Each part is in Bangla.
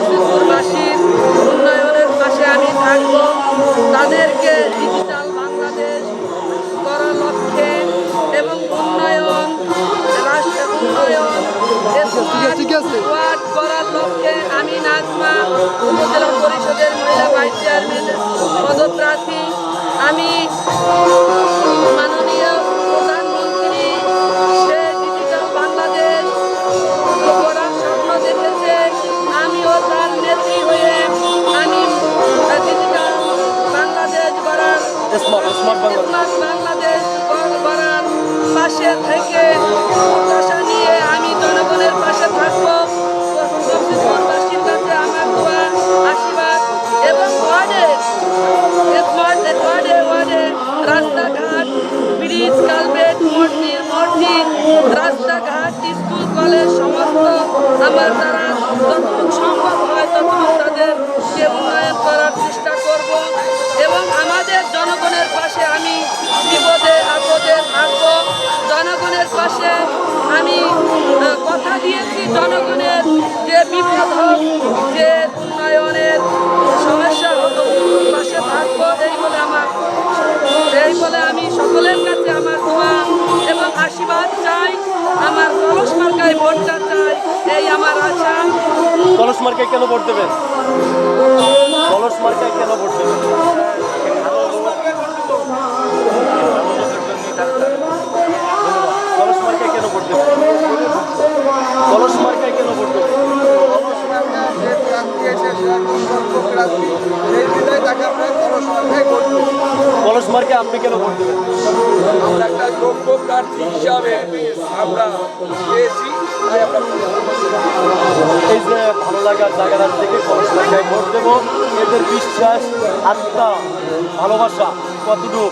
শক্তিপুরবাসীর উন্নয়নের পাশে আমি থাকব। তাদেরকে ডিজিটাল বাংলাদেশ করার লক্ষ্যে এবং উন্নয়ন রাষ্ট্র উন্নয়ন করার লক্ষ্যে আমি নাজমা উপজেলা পরিষদের মহিলা ভাইস চেয়ারম্যান পদপ্রার্থী। আমি স্মার্ট স্মার্ট বাংলা বাংলাদেশ গড়ার পাশে থেকে প্রত্যাশা নিয়ে আমি জনগণের পাশে থাকব। রাস্তাঘাট, ব্রিজ কালভেট মসজিদ মসজিদ রাস্তাঘাট, স্কুল, কলেজ, সমস্ত আমার দ্বারা যতটুকু সম্ভব হয় ততটুকু তাদেরকে পাশে আমি কথা দিয়েছি জনগণের যে বিপদ হোক, যে উন্নয়নের সমস্যা হোক, পাশে থাকব, এই বলে আমার এই বলে আমি সকলের কাছে আমার দোয়া এবং আশীর্বাদ চাই। আমার কলস মার্কায় ভোটটা চাই, এই আমার আশা। কলস মার্কায় কেন ভোট দেবেন? কলস মার্কায় কেন ভোট দেবেন? কলস মার্কায় কেন ভোট কলস আপনি কেন ভোট দেবেন? আমরা একটা যোগ্য প্রার্থী হিসাবে আমরা পেয়েছি এই যে ভালো লাগার জায়গাটা থেকে কলস মার্কায় ভোট দেব। এদের বিশ্বাস আত্মা ভালোবাসা কতটুকু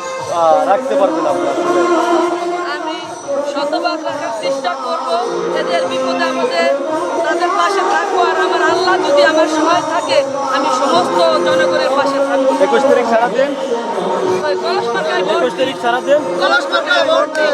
রাখতে পারবেন আপনারা? শতভাগ রাখার চেষ্টা করব। এদের বিপদে আমাদের তাদের পাশে থাকব। আর আমার আল্লাহ যদি আমার সময় থাকে আমি সমস্ত জনগণের পাশে থাকব। একুশ তারিখ সারা দিন। কলস মার্কায় ভোট একুশ তারিখ সারা কলস মার্কায় ভোট দিন।